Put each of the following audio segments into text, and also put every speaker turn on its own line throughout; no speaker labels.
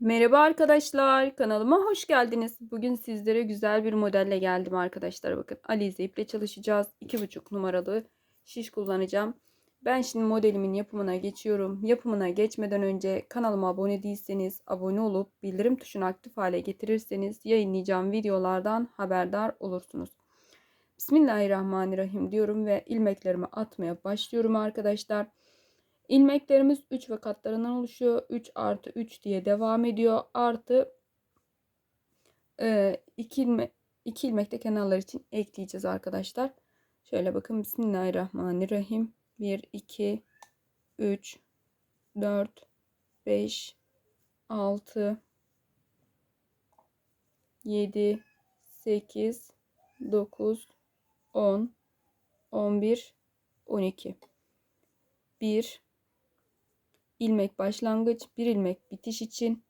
Merhaba arkadaşlar, kanalıma hoş geldiniz. Bugün sizlere güzel bir modelle geldim arkadaşlar. Bakın Alize iple çalışacağız. 2,5 numaralı şiş kullanacağım. Ben şimdi modelimin yapımına geçiyorum. Yapımına geçmeden önce kanalıma abone değilseniz abone olup bildirim tuşunu aktif hale getirirseniz yayınlayacağım videolardan haberdar olursunuz. Bismillahirrahmanirrahim diyorum ve ilmeklerimi atmaya başlıyorum arkadaşlar. İlmeklerimiz 3 ve katlarından oluşuyor. 3 artı 3 diye devam ediyor. Artı 2 e, ilmek, 2 ilmek de kenarlar için ekleyeceğiz arkadaşlar. Şöyle bakın. Bismillahirrahmanirrahim. 1, 2, 3, 4, 5, 6, 7, 8, 9, 10, 11, 12. 1, ilmek başlangıç, bir ilmek bitiş için,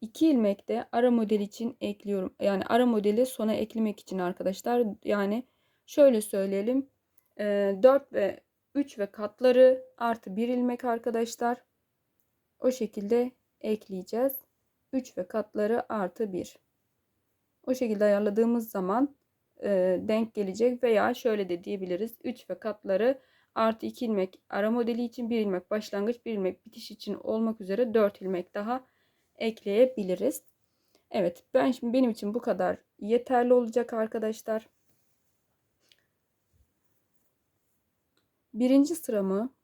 iki ilmek de ara model için ekliyorum. Yani ara modeli sona eklemek için arkadaşlar. Yani şöyle söyleyelim. 4 ve 3 ve katları artı bir ilmek arkadaşlar. O şekilde ekleyeceğiz. 3 ve katları artı 1. O şekilde ayarladığımız zaman e, denk gelecek veya şöyle de diyebiliriz. 3 ve katları artı 2 ilmek ara modeli için 1 ilmek başlangıç 1 ilmek bitiş için olmak üzere 4 ilmek daha ekleyebiliriz. Evet ben şimdi benim için bu kadar yeterli olacak arkadaşlar. Birinci sıramı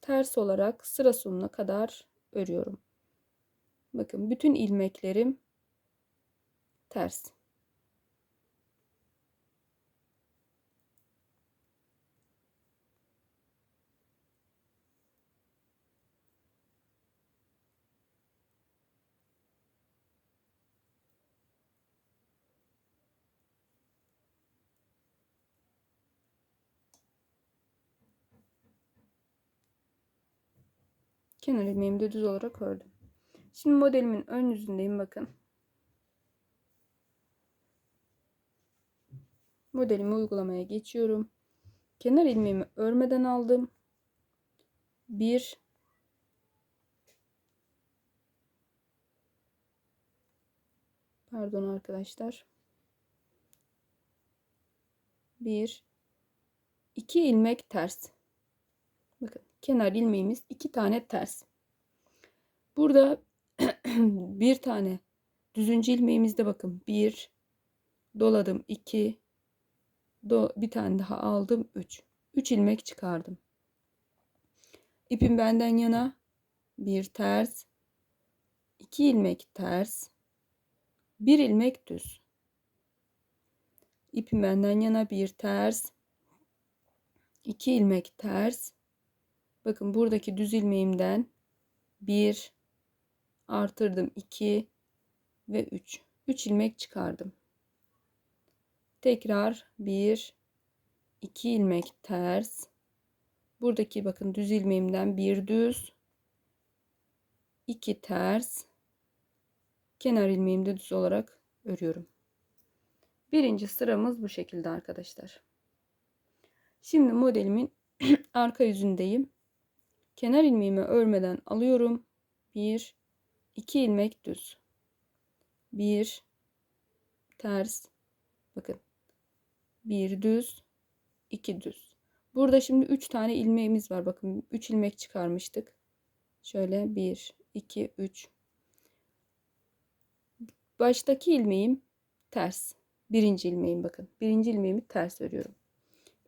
ters olarak sıra sonuna kadar örüyorum. Bakın bütün ilmeklerim ters. Kenar ilmeğimi de düz olarak ördüm. Şimdi modelimin ön yüzündeyim bakın. Modelimi uygulamaya geçiyorum. Kenar ilmeğimi örmeden aldım. Bir Pardon arkadaşlar. Bir iki ilmek ters. Kenar ilmeğimiz iki tane ters. Burada bir tane düzüncü ilmeğimizde bakın. Bir doladım. İki do, bir tane daha aldım. Üç. Üç ilmek çıkardım. İpim benden yana. Bir ters. İki ilmek ters. Bir ilmek düz. İpim benden yana. Bir ters. İki ilmek ters Bakın buradaki düz ilmeğimden 1 artırdım 2 ve 3. 3 ilmek çıkardım. Tekrar 1 2 ilmek ters. Buradaki bakın düz ilmeğimden bir düz 2 ters kenar ilmeğimde düz olarak örüyorum. Birinci sıramız bu şekilde arkadaşlar. Şimdi modelimin arka yüzündeyim. Kenar ilmeğimi örmeden alıyorum. 1 2 ilmek düz. 1 ters. Bakın. 1 düz, 2 düz. Burada şimdi 3 tane ilmeğimiz var. Bakın 3 ilmek çıkarmıştık. Şöyle 1 2 3 Baştaki ilmeğim ters. Birinci ilmeğim bakın. Birinci ilmeğimi ters örüyorum.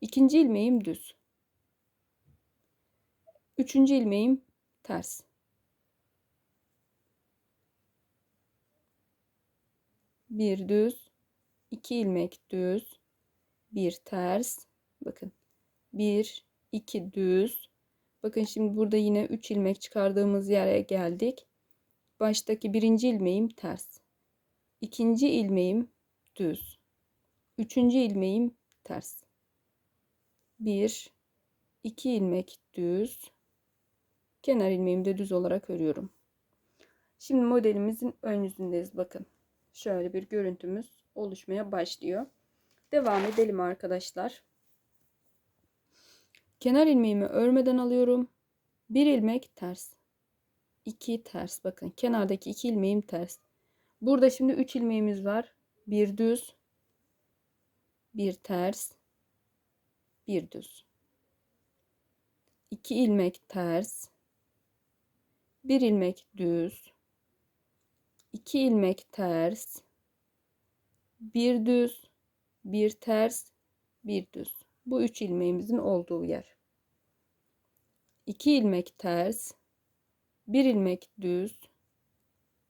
İkinci ilmeğim düz. Üçüncü ilmeğim ters. Bir düz, iki ilmek düz, bir ters. Bakın. Bir, iki düz. Bakın şimdi burada yine üç ilmek çıkardığımız yere geldik. Baştaki birinci ilmeğim ters. İkinci ilmeğim düz. Üçüncü ilmeğim ters. Bir, iki ilmek düz kenar ilmeğimi de düz olarak örüyorum. Şimdi modelimizin ön yüzündeyiz. Bakın şöyle bir görüntümüz oluşmaya başlıyor. Devam edelim arkadaşlar. Kenar ilmeğimi örmeden alıyorum. Bir ilmek ters. 2 ters. Bakın kenardaki 2 ilmeğim ters. Burada şimdi 3 ilmeğimiz var. Bir düz, bir ters, bir düz. 2 ilmek ters, bir ilmek düz, 2 ilmek ters, bir düz, bir ters, bir düz. Bu üç ilmeğimizin olduğu yer. 2 ilmek ters, bir ilmek düz,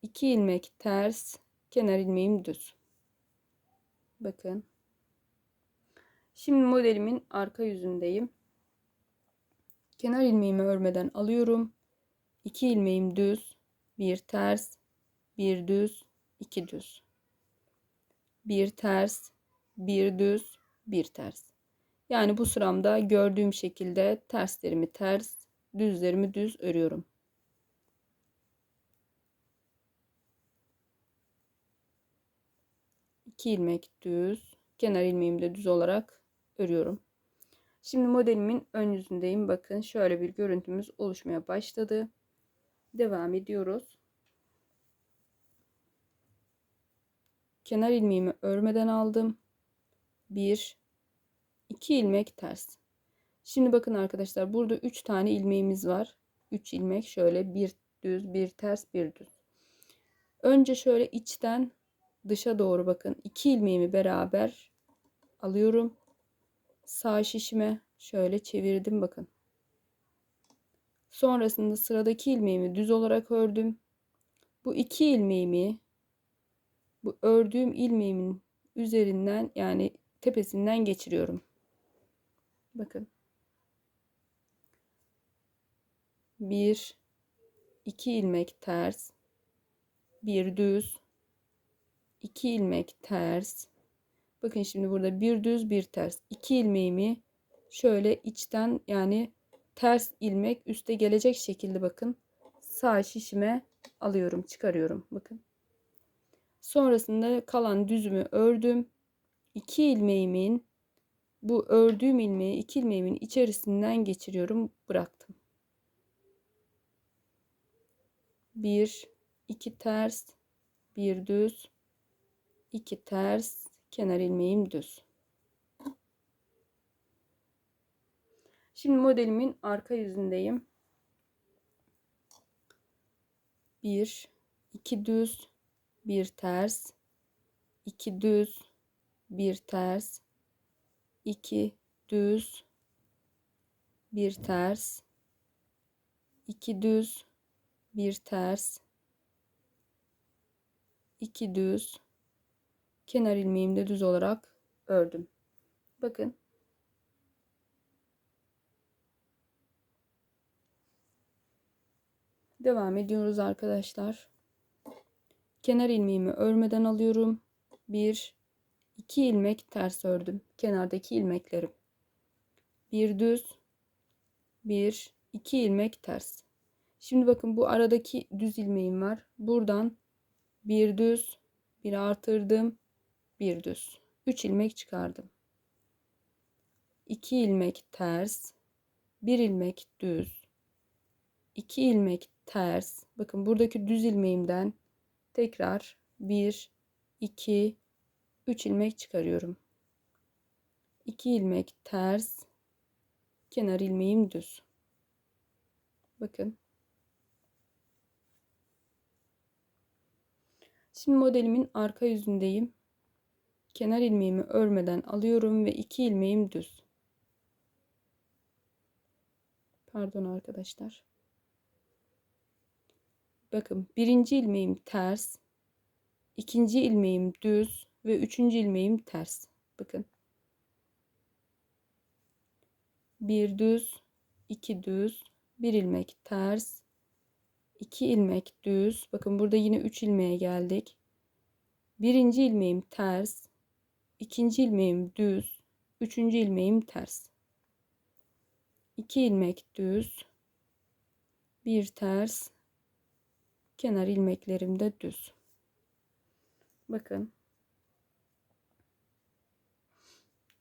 2 ilmek ters, kenar ilmeğim düz. Bakın. Şimdi modelimin arka yüzündeyim. Kenar ilmeğimi örmeden alıyorum. 2 ilmeğim düz, bir ters, bir düz, iki düz. Bir ters, bir düz, bir ters. Yani bu sıramda gördüğüm şekilde terslerimi ters, düzlerimi düz örüyorum. İki ilmek düz, kenar ilmeğimi de düz olarak örüyorum. Şimdi modelimin ön yüzündeyim. Bakın şöyle bir görüntümüz oluşmaya başladı. Devam ediyoruz. Kenar ilmeğimi örmeden aldım. 1 2 ilmek ters. Şimdi bakın arkadaşlar burada 3 tane ilmeğimiz var. 3 ilmek şöyle bir düz, bir ters, bir düz. Önce şöyle içten dışa doğru bakın. 2 ilmeğimi beraber alıyorum. Sağ şişime şöyle çevirdim bakın. Sonrasında sıradaki ilmeğimi düz olarak ördüm. Bu iki ilmeğimi bu ördüğüm ilmeğimin üzerinden yani tepesinden geçiriyorum. Bakın. Bir, iki ilmek ters, bir düz, iki ilmek ters. Bakın şimdi burada bir düz, bir ters. İki ilmeğimi şöyle içten yani ters ilmek üste gelecek şekilde bakın sağ şişime alıyorum, çıkarıyorum. Bakın. Sonrasında kalan düzümü ördüm. 2 ilmeğimin bu ördüğüm ilmeği 2 ilmeğimin içerisinden geçiriyorum, bıraktım. 1 2 ters, 1 düz, 2 ters, kenar ilmeğim düz. Şimdi modelimin arka yüzündeyim. 1 2 düz, bir ters, iki düz, bir ters, iki düz, bir ters, iki düz, bir ters, iki düz, kenar ilmeğimi de düz olarak ördüm. Bakın. Devam ediyoruz arkadaşlar kenar ilmeğimi örmeden alıyorum. 1 2 ilmek ters ördüm. Kenardaki ilmeklerim. Bir düz, bir 2 ilmek ters. Şimdi bakın bu aradaki düz ilmeğim var. Buradan bir düz, bir artırdım, bir düz. 3 ilmek çıkardım. 2 ilmek ters, 1 ilmek düz, 2 ilmek ters. Bakın buradaki düz ilmeğimden tekrar 1 2 3 ilmek çıkarıyorum. 2 ilmek ters kenar ilmeğim düz. Bakın. Şimdi modelimin arka yüzündeyim. Kenar ilmeğimi örmeden alıyorum ve 2 ilmeğim düz. Pardon arkadaşlar Bakın birinci ilmeğim ters. ikinci ilmeğim düz ve üçüncü ilmeğim ters. Bakın. Bir düz, iki düz, bir ilmek ters, iki ilmek düz. Bakın burada yine üç ilmeğe geldik. Birinci ilmeğim ters, ikinci ilmeğim düz, üçüncü ilmeğim ters. 2 ilmek düz, bir ters, kenar ilmeklerim de düz. Bakın.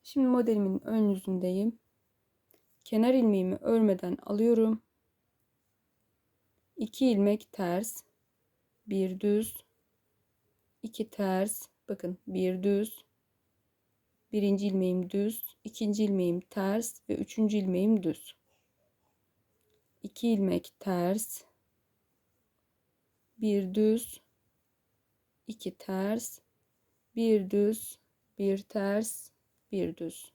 Şimdi modelimin ön yüzündeyim. Kenar ilmeğimi örmeden alıyorum. 2 ilmek ters, bir düz, iki ters. Bakın bir düz, birinci ilmeğim düz, ikinci ilmeğim ters ve üçüncü ilmeğim düz. 2 ilmek ters, bir düz, iki ters, bir düz, bir ters, bir düz.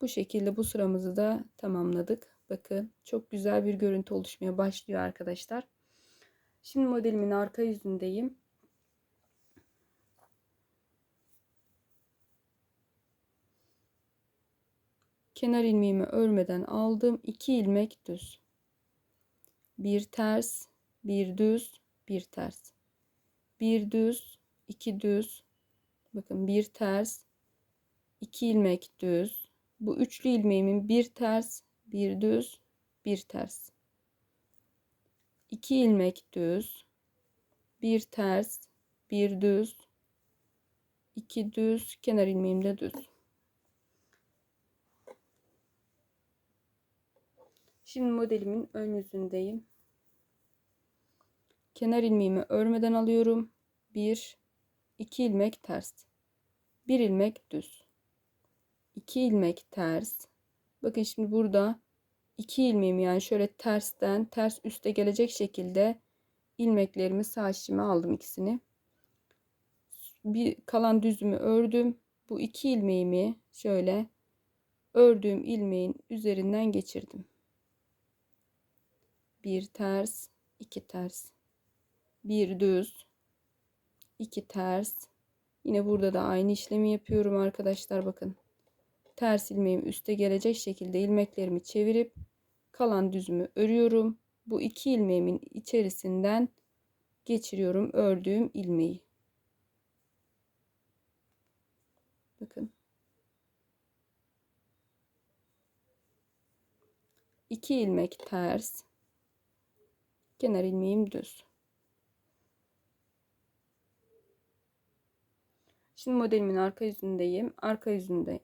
Bu şekilde bu sıramızı da tamamladık. Bakın çok güzel bir görüntü oluşmaya başlıyor arkadaşlar. Şimdi modelimin arka yüzündeyim. Kenar ilmeğimi örmeden aldım. 2 ilmek düz. Bir ters, bir düz, bir ters. Bir düz, iki düz. Bakın bir ters, iki ilmek düz. Bu üçlü ilmeğimin bir ters, bir düz, bir ters. 2 ilmek düz, bir ters, bir düz, iki düz, kenar ilmeğim de düz. Şimdi modelimin ön yüzündeyim. Kenar ilmeğimi örmeden alıyorum. 1 2 ilmek ters. 1 ilmek düz. 2 ilmek ters. Bakın şimdi burada 2 ilmeğimi yani şöyle tersten ters üste gelecek şekilde ilmeklerimi sağ şişime aldım ikisini. Bir kalan düzümü ördüm. Bu iki ilmeğimi şöyle ördüğüm ilmeğin üzerinden geçirdim. Bir ters, iki ters. Bir düz, iki ters. Yine burada da aynı işlemi yapıyorum arkadaşlar bakın ters ilmeğim üste gelecek şekilde ilmeklerimi çevirip kalan düzümü örüyorum. Bu iki ilmeğimin içerisinden geçiriyorum ördüğüm ilmeği. Bakın. iki ilmek ters. Kenar ilmeğim düz. Şimdi modelimin arka yüzündeyim. Arka yüzünde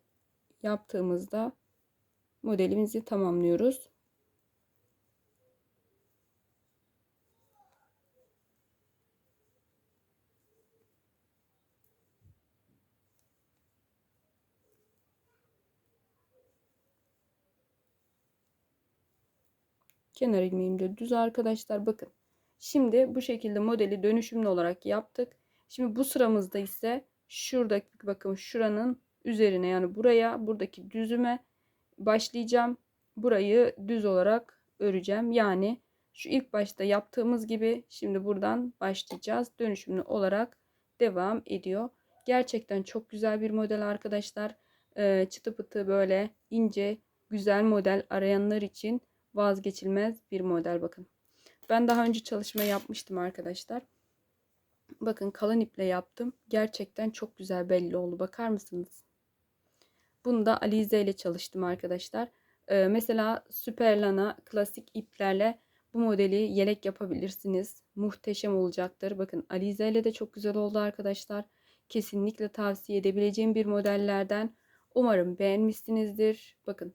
yaptığımızda modelimizi tamamlıyoruz. Kenar ilmeğim de düz arkadaşlar bakın. Şimdi bu şekilde modeli dönüşümlü olarak yaptık. Şimdi bu sıramızda ise şuradaki bakın şuranın üzerine yani buraya buradaki düzüme başlayacağım. Burayı düz olarak öreceğim. Yani şu ilk başta yaptığımız gibi şimdi buradan başlayacağız. Dönüşümlü olarak devam ediyor. Gerçekten çok güzel bir model arkadaşlar. Ee, çıtı pıtı böyle ince güzel model arayanlar için vazgeçilmez bir model bakın. Ben daha önce çalışma yapmıştım arkadaşlar. Bakın kalın iple yaptım. Gerçekten çok güzel belli oldu. Bakar mısınız? Bunu da Alize ile çalıştım arkadaşlar. Ee, mesela Superlana klasik iplerle bu modeli yelek yapabilirsiniz. Muhteşem olacaktır. Bakın Alize ile de çok güzel oldu arkadaşlar. Kesinlikle tavsiye edebileceğim bir modellerden. Umarım beğenmişsinizdir. Bakın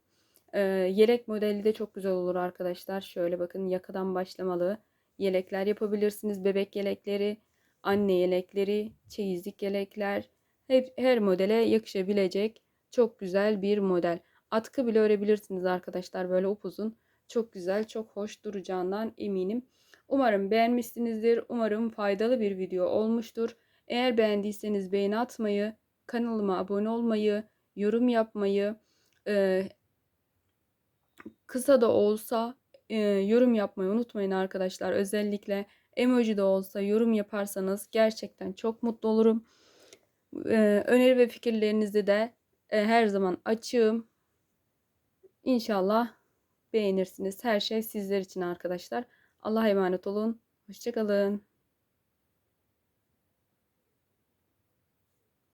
e, yelek modeli de çok güzel olur arkadaşlar. Şöyle bakın yakadan başlamalı yelekler yapabilirsiniz. Bebek yelekleri, anne yelekleri, çeyizlik yelekler. Hep her modele yakışabilecek çok güzel bir model. Atkı bile örebilirsiniz arkadaşlar böyle upuzun. Çok güzel, çok hoş duracağından eminim. Umarım beğenmişsinizdir. Umarım faydalı bir video olmuştur. Eğer beğendiyseniz beğeni atmayı, kanalıma abone olmayı, yorum yapmayı, e, kısa da olsa e, yorum yapmayı unutmayın arkadaşlar. Özellikle emoji de olsa yorum yaparsanız gerçekten çok mutlu olurum. E, öneri ve fikirlerinizi de e, her zaman açığım. İnşallah beğenirsiniz. Her şey sizler için arkadaşlar. Allah'a emanet olun. Hoşçakalın.